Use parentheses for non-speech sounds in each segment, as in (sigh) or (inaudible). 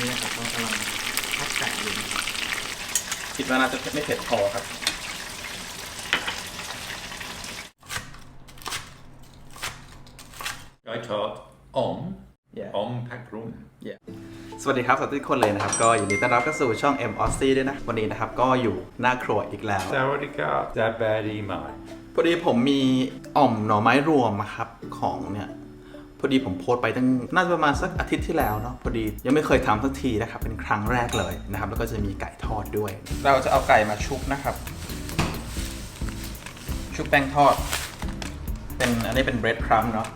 นี่นะครับก็กำลังทอดไก่อยู่คิดว่าน่าจะไม่เผ็ดพอครับ Jag tar om, Yeah. om pakrum. สวัสดีครับสวัสดีทุกคนเลยนะครับ ก็ยินดีต้อนรับเข้าสู่ช่อง M o s c ด้วยนะ วันนี้นะครับ ก็อยู่หน้าครัวอีกแล้ว Sawadika, Zabadi Mai. พอดีผมมีอ่อมหน่อไม้รวมอะครับของเนี่ย พอดีผมโพสต์ไปตั้งน่าจะประมาณสักอาทิตย์ที่แล้วเนาะพอดียังไม่เคยทำสักทีนะครับเป็นครั้งแรกเลยนะครับแล้วก็จะมีไก่ทอดด้วย เราจะเอาไก่มาชุบนะครับ ชุบแป้งทอด เป็นอันนี้เป็นเบรดครัมเนาะ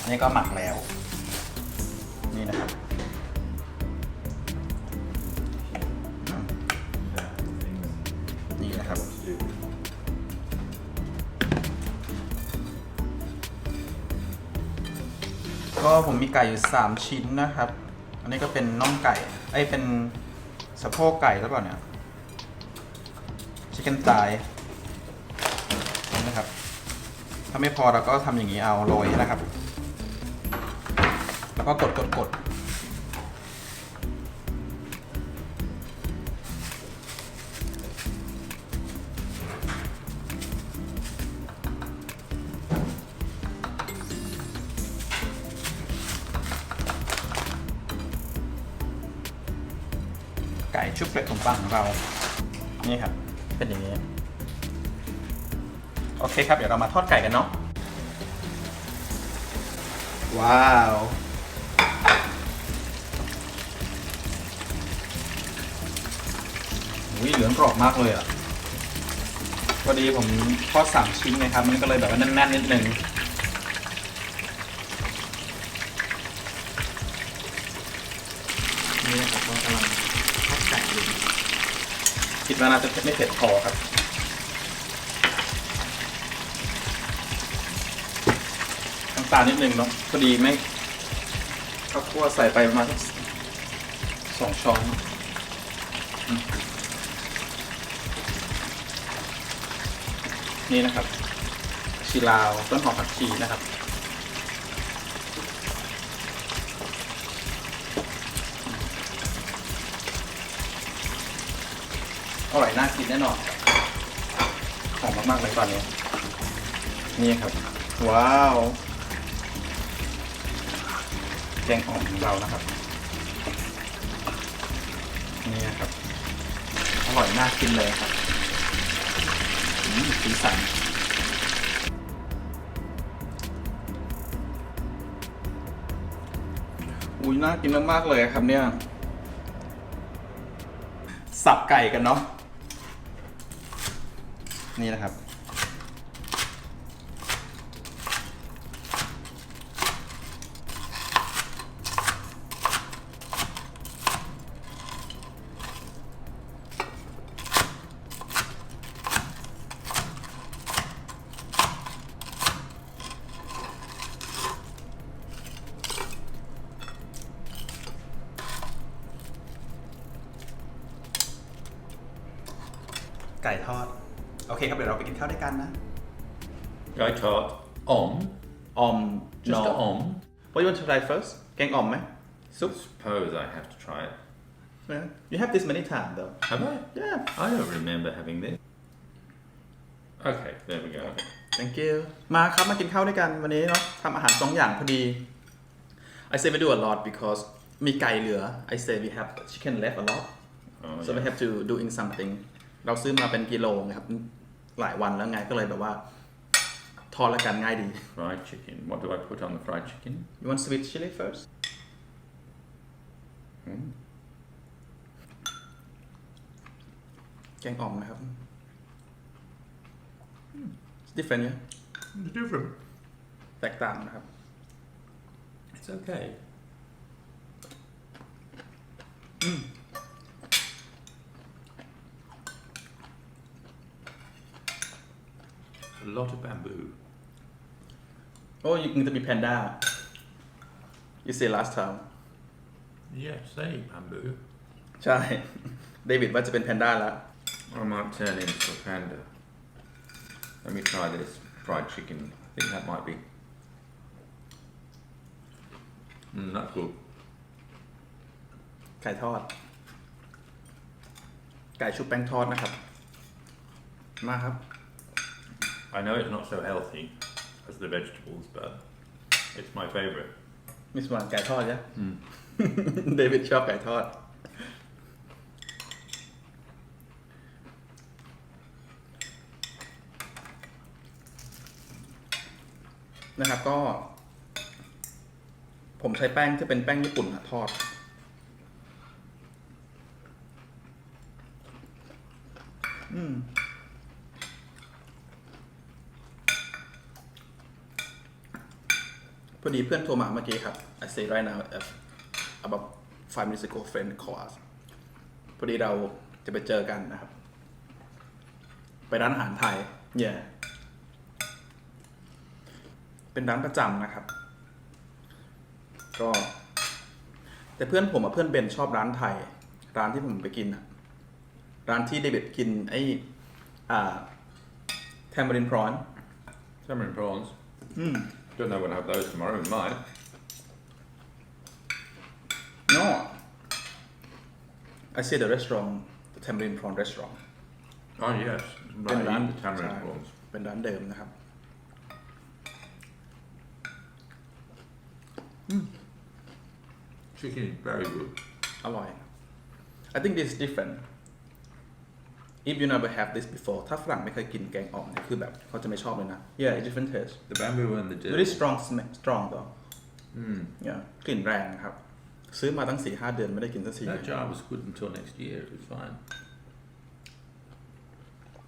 อันนี่ก็หมักแล้ว นี่นะครับ ก็ผมมีไก่อยู่ 3 ชิ้นนะครับ อันนี้ก็เป็นน่องไก่ไอ้เป็นสะโพกไก่แล้วเปล่าเนี่ยชิคเก้นตายนะครับ ถ้าไม่พอเราก็ทำอย่างนี้เอาโรยนะครับ แล้วก็กดกดกด ชุบเกล็ดขนมปังของเรา นี่ครับ เป็นอย่างนี้ โอเคครับ เดี๋ยวเรามาทอดไก่กันเนาะ ว้าว อุ้ยเหลืองกรอบมากเลยอะพอดีผมทอดสามชิ้นไงครับ มันก็เลยแบบว่าแน่นๆนิดนึงนี่นะครับก็ คิดว่าน่าจะไม่เผ็ดพอครับน้ำตาลนิดนึงเนาะพอดีไม่ข้าวคั่วใส่ไปประมาณสองช้อนนี่นะครับชีลาวต้นหอมผักชีนะครับ อร่อยน่ากินแน่นอนหอมมากๆเลยตอนนี้ นี่ครับ ว้าว แกงอ่อมของเรานะครับ นี่ครับ อร่อยน่ากินเลยครับอืมสีสันอุ้ยน่ากินมากๆเลยครับเนี่ย สับไก่กันเนาะ นี่นะครับ ไก่ทอด โอเคครับเดี๋ยวเราไปกินข้าวด้วยกันนะ Jag tar om, ออม just no om. What you want to try first แกงอ่อมไหมซุป Suppose I have to try it. Yeah. You have this many times though Have I? Yeah I don't remember having this. Okay, there we go. Thank you มาครับมากินข้าวด้วยกันวันนี้เนาะทำอาหารสองอย่างพอดี I say we do a lot because มีไก่เหลือ I say we have chicken left a lot Oh, so we yeah. have to doing something เราซื้อมาเป็นกิโลไงครับ หลายวันแล้วไงก็เลยแบบว่า ทอดแล้วกันง่ายดี Fried chicken. What do I put on the fried chicken? You want sweet chili first Hmm. แกงอ่อมนะครับ It's different yeah It's different. แตกต่างนะครับ It's okay. A lot of bamboo. Oh you going to be panda You say last time Yeah, say bamboo. ใช่ เดวิดว่าจะเป็นแพนด้าแล้ว I might turn into a panda. Let me try this fried chicken. I think that might be. Mm, that's good. ไก่ทอด ไก่ชุบแป้งทอดนะครับ มาครับ I know it's not so healthy as the vegetables, but it's my favourite. มิสวานไก่ทอดใช่เดวิดชอบไก่ทอด นะครับก็ ผมใช้แป้งที่เป็นแป้งญี่ปุ่นอะทอด อืม พอดีเพื่อนโทรมาเมื่อกี้ครับ I say right now uh, about five minutes ago friend call us พอดีเราจะไปเจอกันนะครับ ไปร้านอาหารไทย yeah เป็นร้านประจำนะครับ ก็ แต่เพื่อนผมอะเพื่อนเบนชอบร้านไทย ร้านที่ผมไปกินอะร้านที่เดวิดกินไอ้อ่าแทมเบอรินพรอน Tamarind prawns. Hmm. Don't know when I have those tomorrow. We might. No. I see the restaurant, the Tamarind Prawn Restaurant. Oh yes, เป็น right. ร้าน Eat the tamarind ใช่ prawns. เป็นร้านเดิมนะครับ Chicken is very good. อร่อย I think this is different if you never have this before ถ้าฝรั่งไม่เคยกินแกงอ่อมเนี่ยคือแบบเขาจะไม่ชอบเลยนะ yeah it's different taste The bamboo and the very dill. strong smell strong though Mm. yeah กลิ่นแรงครับ ซื้อมาตั้งสี่ห้าเดือนไม่ได้กินสักที That jar was good until next year. It was fine.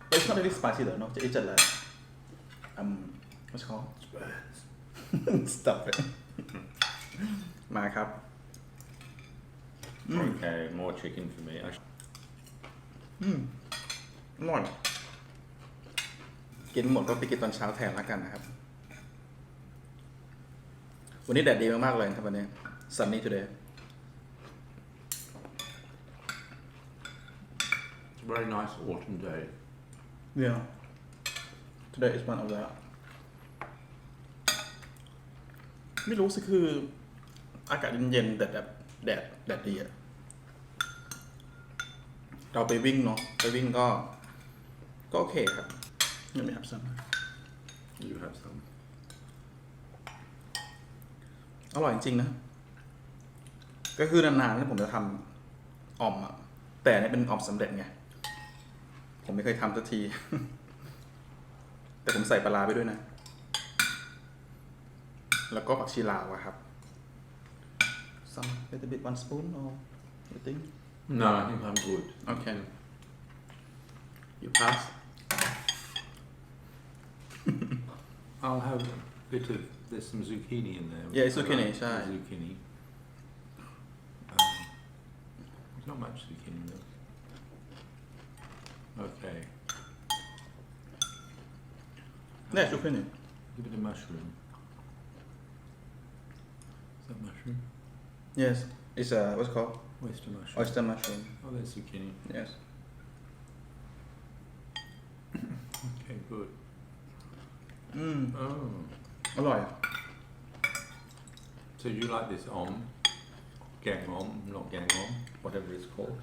But it's not really spicy though no it's just like um what's it called Spurs. (laughs) stop it (laughs) มาครับ Okay, more chicken for me. I sh- อร่อยกินหมดก็ไปกินตอนเช้าแทนแล้วกันนะครับ วันนี้แดดดีมากๆเลยครับวันนี้ sunny today It's a very nice autumn day. yeah today is one of the ไม่รู้สิคือ อากาศเย็นๆแต่แบบแดดแดดดีอะเราไปวิ่งเนาะไปวิ่งก็ ก็โอเคครับยังไม่ครับซัม You have some. อร่อยจริงๆนะ ก็คือนานๆแล้วผมจะทำอ่อมอะแต่อันนี่เป็นอ่อมสำเร็จไง ผมไม่เคยทำสักที แต่ผมใส่ปลาร้าไปด้วยนะ แล้วก็ผักชีลาวอะครับ some little bit one spoon or you think No, I think I'm good. okay you pass I'll have a bit of, there's some zucchini in there. Yeah, like zucchini, the. Zucchini. Um, there's not much zucchini though. Okay. Yeah, your opinion. A bit of mushroom. Is that mushroom? Yes. It's a what's it called? Oyster mushroom. Oyster mushroom. Oh, there's zucchini. Yes. (coughs) okay, good. อืม Oh. อร่อย So you like this om? Gang om, not gang om, whatever it's called.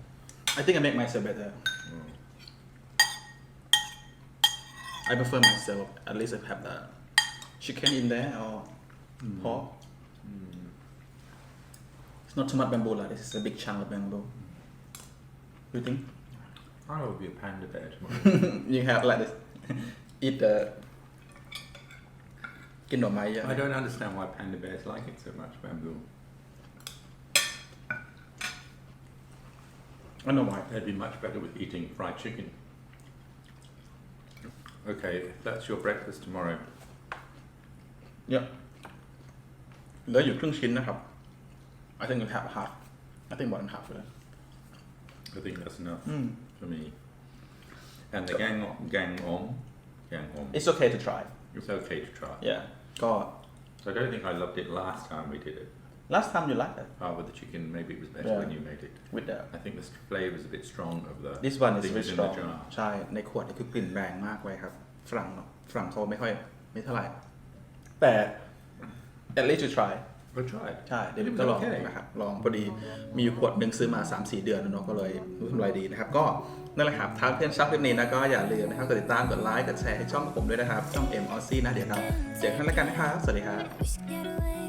I think I make myself better Mm. I prefer myself at least I have the chicken in there or pork. It's not too much bamboo like this is a big chunk of bamboo. You think? I will be a panda bear tomorrow. (laughs) you have like this (laughs) eat the กินหน่อไม้เยอะ I don't understand why panda bears like it so much, bamboo. I know why. They'd be much better with eating fried chicken. Okay, if that's your breakfast tomorrow. เยอะเหลืออยู่ครึ่งชิ้นนะครับ I think you have half I think more than half เลย I think that's enough Mm. for me. And the gang om, gang om, gang om. It's okay to try It's okay to try. yeah ก็ So I don't think I loved it last time we did it. last time you liked it Oh, with the chicken, maybe it was better Yeah. when you made it. with the I think the flavour is a bit strong of the this one is things very in strong the jar. ใช่ ในขวดนี่คือกลิ่นแรงมากเลยครับ ฝรั่งเนอะฝรั่งเขาไม่ค่อย ไม่เท่าไหร่ แต่ at least you try I tried. ใช่ เดี๋ยวก็ลองนะครับ ลองพอดีมีอยู่ขวดหนึ่งซื้อมา 3-4 เดือนแล้วเนาะก็เลยรู้ทำไรดีนะครับ ก็ นั่นแหละครับถ้าเพื่อนชอบคลิปนี้นะก็อย่าลืมนะครับกดติดตามกดไลค์กดแชร์ให้ช่องผมด้วยนะครับช่อง M o z นะเดี๋ยวเราเจอกันแล้วกันนะครับ สวัสดีครับ